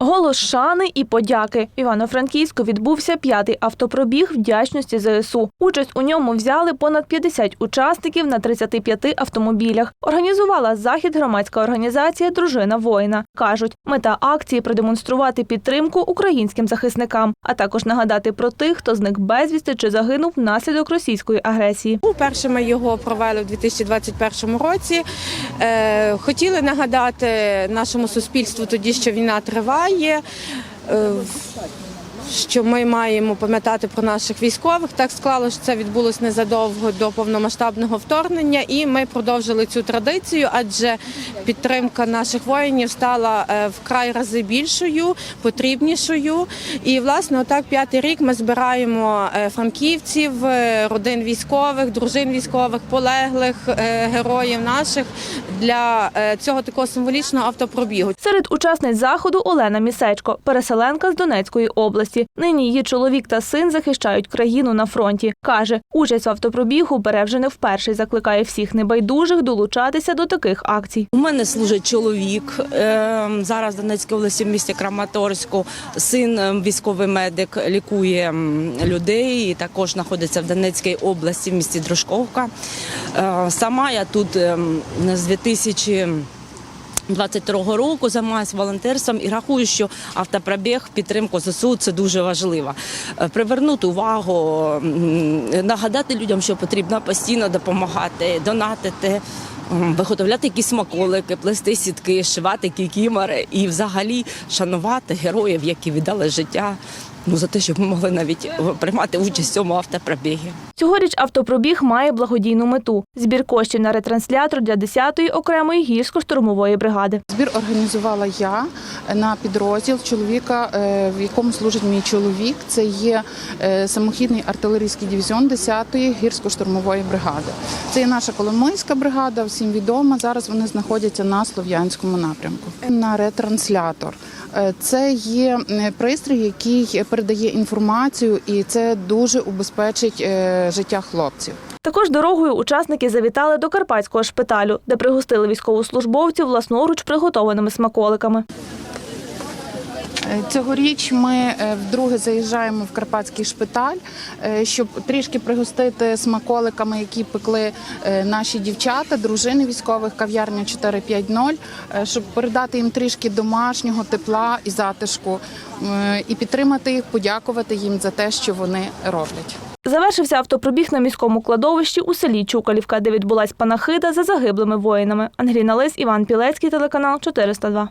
Голос шани і подяки. В Івано-Франківську відбувся п'ятий автопробіг вдячності ЗСУ. Участь у ньому взяли понад 50 учасників на 35 автомобілях. Організувала захід громадська організація Дружина воїна. кажуть, мета акції продемонструвати підтримку українським захисникам, а також нагадати про тих, хто зник безвісти чи загинув внаслідок російської агресії. Перше ми його провели у 2021 році. Е, Хотіли нагадати нашому суспільству тоді, що війна триває. Е, Що ми маємо пам'ятати про наших військових. Так склалося, що це відбулося незадовго до повномасштабного вторгнення, і ми продовжили цю традицію, адже підтримка наших воїнів стала е, вкрай рази більшою, потрібнішою. І власне, отак п'ятий рік ми збираємо е, франківців, е, родин військових, дружин військових, полеглих героїв наших для цього такого символічного автопробігу. Серед учасниць заходу Олена Місечко, переселенка з Донецької області. Нині її чоловік та син захищають країну на фронті. Каже, участь в автопробігу бере вже не вперше закликає всіх небайдужих долучатися до таких акцій. У мене служить чоловік е, зараз в Донецькій області в місті Краматорську. Син е, військовий медик лікує людей. і Також знаходиться в Донецькій області в місті Дружковка. Е, Сама я тут е, м, з 2000 22 року займаюся волонтерством і рахую, що автопробіг підтримку ЗСУ це дуже важливо. Е, Привернути увагу, нагадати людям, що потрібно постійно допомагати, донатити. Виготовляти якісь смаколики, плести сітки, шивати кікімори і взагалі шанувати героїв, які віддали життя ну, за те, щоб ми могли навіть е, приймати участь в цьому автопробігі. Цьогоріч автопробіг має благодійну мету збір коштів на ретранслятор для 10-ї окремої гірсько-штурмової бригади. Збір організувала я на підрозділ чоловіка, е, в якому служить мій чоловік. Це є е, самохідний артилерійський дивізіон 10-ї гірсько-штурмової бригади. Це є наша Коломийська бригада, всім відома. Зараз вони знаходяться на Слов'янському напрямку. На ретранслятор. Е, Це є пристрій, який передає інформацію, і це дуже убезпечить життя хлопців. Також дорогою учасники завітали до Карпатського шпиталю, де пригостили військовослужбовців власноруч приготованими смаколиками. Е, Цьогоріч ми е, вдруге заїжджаємо в Карпатський шпиталь, е, щоб трішки пригостити смаколиками, які пекли наші дівчата, дружини військових, кав'ярня 450, е, щоб передати їм трішки домашнього тепла і затишку і підтримати їх, подякувати їм за те, що вони роблять. Завершився автопробіг на міському кладовищі у селі Чукалівка, де відбулась панахида за загиблими воїнами. Ангеліна Лис, Іван Пілецький, телеканал 402.